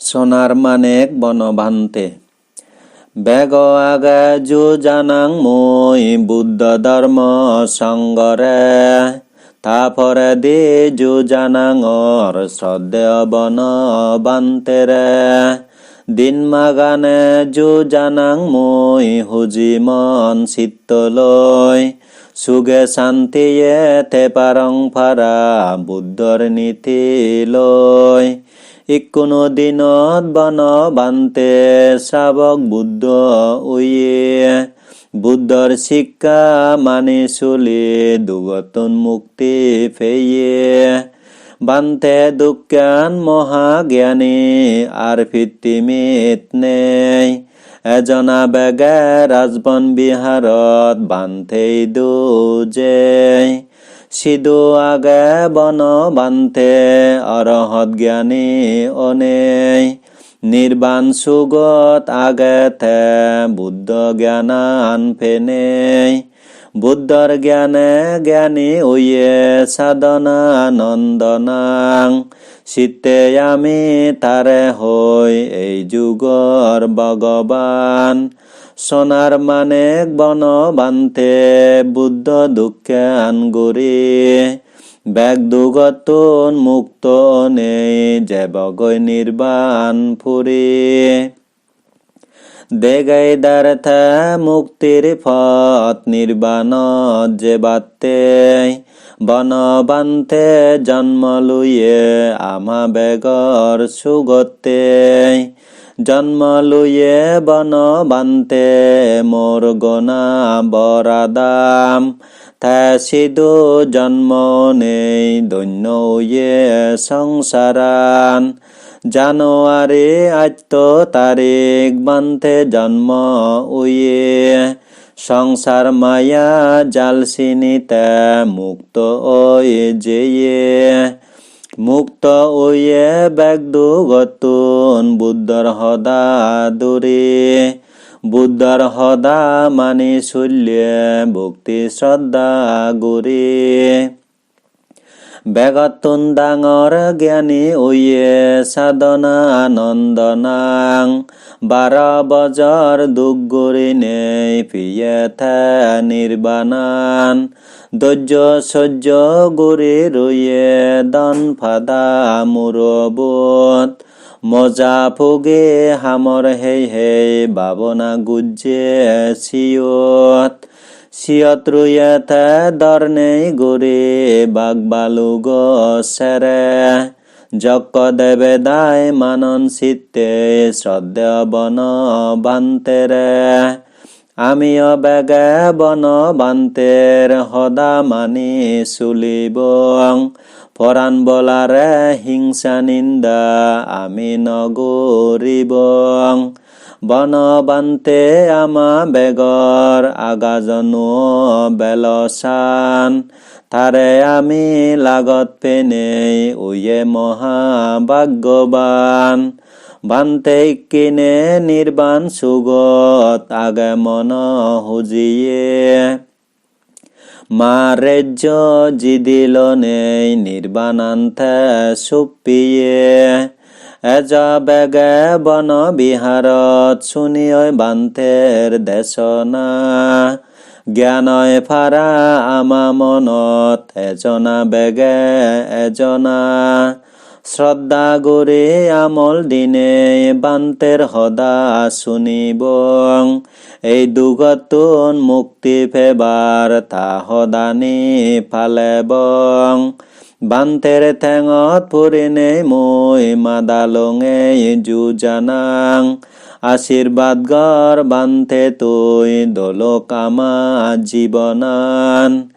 সোনার মানেক বনভান্তে। বেগ আগে যু জানাং মই বুদ্ধ ধর্ম সঙ্গরে। তারপরে দি যু জানাং অর শ্রদ্ধেয় বন বান্তেরে দিন মাগানে যু জানাং মই হুজি মন চিত্ত লয় সুগে শান্তিয়ে তে পারং ফারা বুদ্ধর নীতি লয় ইকোনো দিনত বন বান্তে শ্ৰাৱক বুদ্ধ উয়ে বুদ্ধৰ শিক্ষা মানি চলি দুগতন মুক্তি ফেয়ে বান্তে দুজ্ঞান মহাজ্ঞানী আর ফিতিমিত নেই। এজনা বেগে ৰাজবন বিহাৰত বান্ধেই দুজেই সিধু আগে বন বান্তে অরহত জ্ঞানী অনে নির্বাণ সুগত আগে থে বুদ্ধ জ্ঞানান ফেনেই বুদ্ধর জ্ঞানে জ্ঞানী উয়ে সাধনা নন্দনাং চিত্তে আমি তারে হই এই যুগর ভগবান। সোনার মানে বন বান্তে বুদ্ধ দুঃখে আনগুরি। ব্যাগ দুগতন মুক্ত নেই যে বগৈ নির্বাণ ফুরি। দেগাই দারথা মুক্তির ফত নির্বাণ যে বন বান্তে জন্ম লুয়ে আমা বেগর সুগতে জন্ম লুয়ে বন বান্তে মোর গনা বরাদাম। সিধু জন্ম নেই দৈন্য সংসারান। জানুয়ারি আত্ম তারিখ বান্তে জন্ম উয়ে সংসার মায়া জালসিনিতে মুক্ত ওই যেয়ে। মুক্ত ওয়ে ব্যাগদু গতুন, বুদ্ধর হদা দূরে। বুদ্ধর হদা মানি শূল্যে, ভক্তি শ্রদ্ধা গুরি বেগতুন ডাঙর জ্ঞানী ওয়ে সাধনা নন্দনাং। বাৰ বজৰ দুগুৰি নেই পিয়ে থে নিৰ্বাণান। ধৈৰ্য সহ্য গুৰি ৰয়ে দন ফাদা মুৰবুত। মজা ফুগে হামৰ হেই হেই, বাবনা গুজ্জে চিয়ত চিয়ত রুয়ে থে দর নেই গুৰি বাগ বালু গছেৰে যক দেবে দায় মানন চিত্তে শ্রদ্ধা বন বান্তেরে। আমিও বেগে বন বান্তের, হদা মানি চুলিব। পরাণ বলারে হিংসা, নিন্দা, আমি নগরিব। বন বান্তে আমা বেগর, আগাজনো বেলসান। তারে আমি লাগত পেনেই, উয়ে মহাভাগ্যবান। বান্তে কিনে নির্বাণ সুগত, আগে মন হুজিয়ে। মারেজ্য জিদিল নেই নির্বাণান্তে সুপিয়ে এজ বেগে বন বিহারত শুনিয় বান্তের দেশনা। জ্ঞানয় ফাৰা আমা মনত এজনা বেগে এজনা শ্ৰদ্ধা গুৰি আমল দিনে বান্তেৰ সদা শুনিব। এই দুগতুন মুক্তি ফেবাৰ তা সদানি ফালেবং। বান্তেৰ ঠেঙত ফুৰিনে মই মাদালঙে যুজানাং। আশীর্বাদ গর বান্ধে তুই দোলক আমা জীবনান।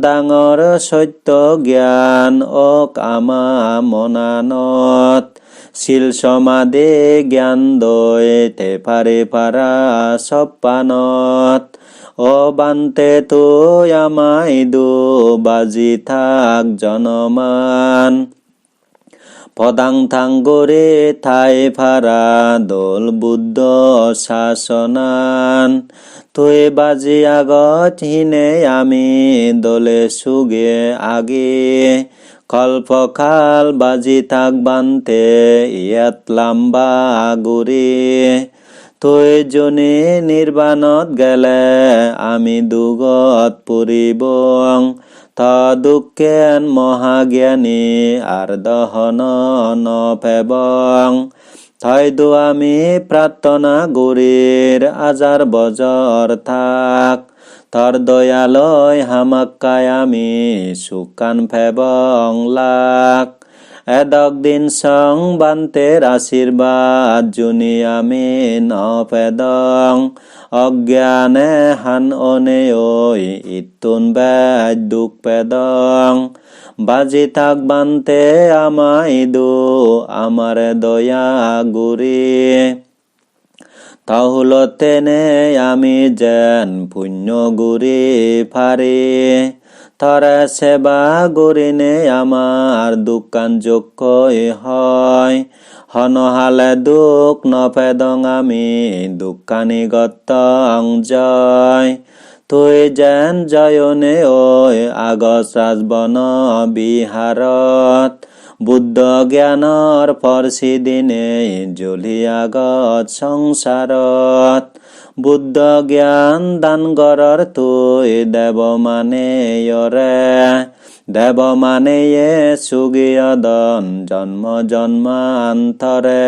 ডাঙর সত্য জ্ঞান ও আমা মনানত শিল সমাদে জ্ঞান দৈ পারে পারা সপ্পানত ও বান্তে তো আমাই দু বাজি থাক জনমান পদাং থাং গরে থাই ফারা দোল বুদ্ধ শাসনান। তুই বাজি আগত হিনে আমি দলে সুগে আগে। কল্পকাল বাজি থাক বান্তে ইয়াত লাম্বা গুৰি তই জনে নিৰ্বাণত গেলে আমি দুগত পৰিব ত দুখেন মহাজ্ঞানী আর দহন নফেবং থয়দো আমি প্ৰাৰ্থনা গুৰিৰ আজাৰ বজর থাক। তর দয়ালয় হামাক্কায় আমি সুকান ফেবং লাক। এদক দিন সং বান্তের আশীর্বাদ জুনি আমি নফেদং অজ্ঞানে হান অনে ওই ইতুন ব্যাজ দুখ পেদং। বাজি থাক বান্তে আমাই দু, আমারে দয়া গুরি। তাহুলতেনে আমি যেন পুণ্য গুৰি ফাৰি তৰে সেৱা গুৰিনে আমাৰ দোকান যোগ্য হয়। হনহালে দুখ নপেদং আমি দোকানী গতং জয় তুই যেন জয়নে ঐ আগছ ৰাজবন বিহাৰত বুদ্ধ জ্ঞানৰ ফৰচি দিনে জ্বলি আগত সংসাৰত বুদ্ধ জ্ঞান দান গৰৰ তুই দেৱ মানে য়ৰে দেৱ মানে চুগীয় দন জন্ম জন্মান্তৰে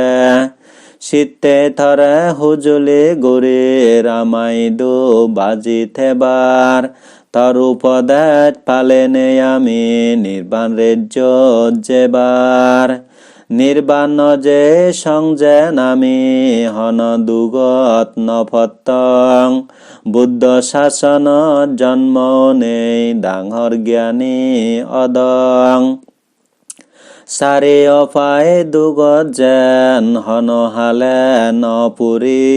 চিত্তে থৰে হুজুলি গুৰি ৰামাই দু বাজি থেবাৰ তর উপদেশ পালেনে আমি নির্বাণ রেজ্য যেবার নির্বাণ যে সংযেন আমি, হন দুগত নফত্তং বুদ্ধ শাসন জন্ম নেই, ডাঙর জ্ঞানী অদং। চাৰি অপায় দুগত যেন হনহালে নপুৰি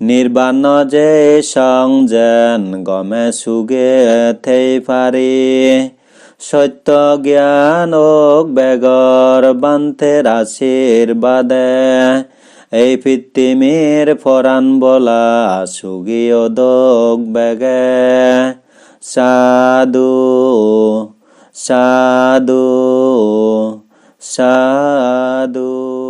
নির্বাণ যে সং যেন গমে সুগে থেই পাৰি সত্য জ্ঞান বেগর বেগৰ বান্থেৰ আশীৰ্বাদে এই পৃথিবীর ফরান বলা সুগীয় দোক বেগে। সাধু সাধু সাধু।